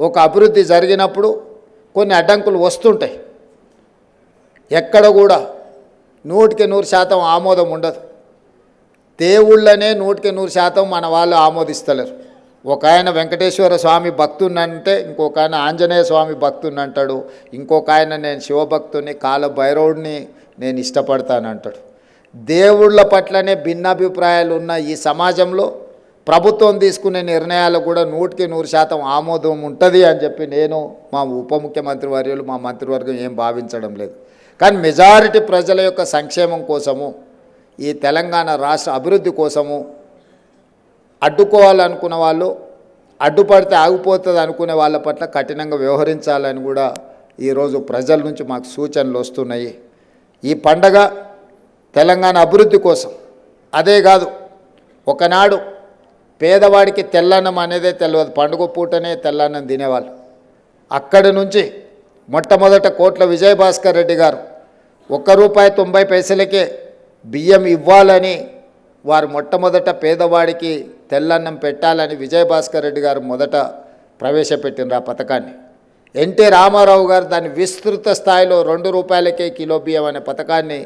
ఒక అభివృద్ధి జరిగినప్పుడు కొన్ని అడ్డంకులు వస్తుంటాయి. ఎక్కడ కూడా నూటికి నూరు శాతం ఆమోదం ఉండదు. దేవుళ్ళనే నూటికి నూరు శాతం మన వాళ్ళు ఆమోదిస్తలేరు. ఒక ఆయన వెంకటేశ్వర స్వామి భక్తున్నంటే ఇంకొక ఆయన ఆంజనేయ స్వామి భక్తున్నంటాడు ఇంకొక ఆయన నేను శివభక్తుని కాల భైరవుడిని నేను ఇష్టపడతానంటాడు. దేవుళ్ళ పట్లనే భిన్నాభిప్రాయాలు ఉన్న ఈ సమాజంలో ప్రభుత్వం తీసుకునే నిర్ణయాలు కూడా నూటికి నూరు శాతం ఆమోదం ఉంటుంది అని చెప్పి నేను మా ఉప ముఖ్యమంత్రి వర్యులు మా మంత్రివర్గం ఏం భావించడం లేదు. కానీ మెజారిటీ ప్రజల యొక్క సంక్షేమం కోసము ఈ తెలంగాణ రాష్ట్ర అభివృద్ధి కోసము అడ్డుకోవాలనుకున్న వాళ్ళు అడ్డుపడితే ఆగిపోతుంది అనుకునే వాళ్ళ పట్ల కఠినంగా వ్యవహరించాలని కూడా ఈరోజు ప్రజల నుంచి మాకు సూచనలు వస్తున్నాయి. ఈ పండగ తెలంగాణ అభివృద్ధి కోసం. అదే కాదు ఒకనాడు పేదవాడికి తెల్లన్నం అనేదే తెలియదు పండుగ పూటనే తెల్లన్నం తినేవాళ్ళు. అక్కడి నుంచి మొట్టమొదట కోట్ల విజయభాస్కర్ రెడ్డి గారు ఒక్క రూపాయి తొంభై పైసలకే బియ్యం ఇవ్వాలని వారు మొట్టమొదట పేదవాడికి తెల్లన్నం పెట్టాలని విజయభాస్కర్ రెడ్డి గారు మొదట ప్రవేశపెట్టినారు ఆ పథకాన్ని. ఎన్టీ రామారావు గారు దాన్ని విస్తృత స్థాయిలో రెండు రూపాయలకే కిలో బియ్యం అనే పథకాన్ని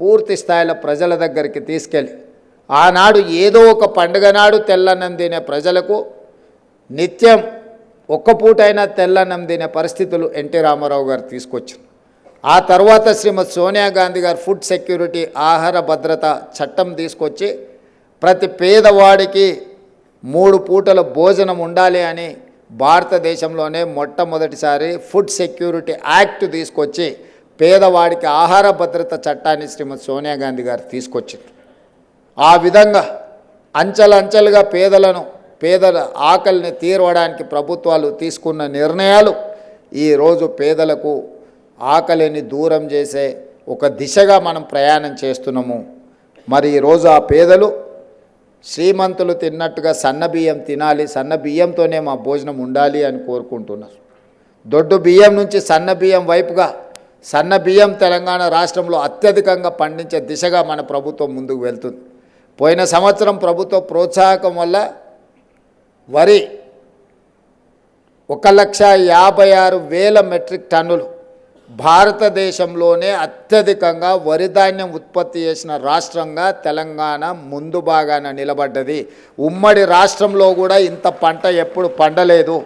పూర్తి స్థాయిలో ప్రజల దగ్గరికి తీసుకెళ్ళి ఆనాడు ఏదో ఒక పండుగ నాడు తెల్లన్నం తినే ప్రజలకు నిత్యం ఒక్క పూటైనా తెల్లన్నం తినే పరిస్థితులు ఎన్టీ రామారావు గారు తీసుకొచ్చారు. ఆ తర్వాత శ్రీమతి సోనియా గాంధీ గారు ఫుడ్ సెక్యూరిటీ ఆహార భద్రత చట్టం తీసుకొచ్చి ప్రతి పేదవాడికి మూడు పూటల భోజనం ఉండాలి అని భారతదేశంలోనే మొట్టమొదటిసారి ఫుడ్ సెక్యూరిటీ యాక్ట్ తీసుకొచ్చి పేదవాడికి ఆహార భద్రత చట్టాన్ని శ్రీమతి సోనియా గాంధీ గారు తీసుకొచ్చింది ఆ విధంగా అంచెలంచెలుగా పేదలను పేదల ఆకలిని తీరవడానికి ప్రభుత్వాలు తీసుకున్న నిర్ణయాలు ఈరోజు పేదలకు ఆకలిని దూరం చేసే ఒక దిశగా మనం ప్రయాణం చేస్తున్నాము. మరి ఈరోజు ఆ పేదలు శ్రీమంతులు తిన్నట్టుగా సన్న బియ్యం తినాలి సన్న బియ్యంతోనే మా భోజనం ఉండాలి అని కోరుకుంటున్నారు. దొడ్డు బియ్యం నుంచి సన్న బియ్యం వైపుగా సన్న బియ్యం తెలంగాణ రాష్ట్రంలో అత్యధికంగా పండించే దిశగా మన ప్రభుత్వం ముందుకు వెళ్తుంది. పోయిన సంవత్సరం ప్రభుత్వ ప్రోత్సాహకం వల్ల వరి ఒక లక్ష యాభై ఆరు వేల మెట్రిక్ టన్నులు భారతదేశంలోనే అత్యధికంగా వరి ధాన్యం ఉత్పత్తి చేసిన రాష్ట్రంగా తెలంగాణ ముందు బాగాన నిలబడ్డది. ఉమ్మడి రాష్ట్రంలో కూడా ఇంత పంట ఎప్పుడు పండలేదు.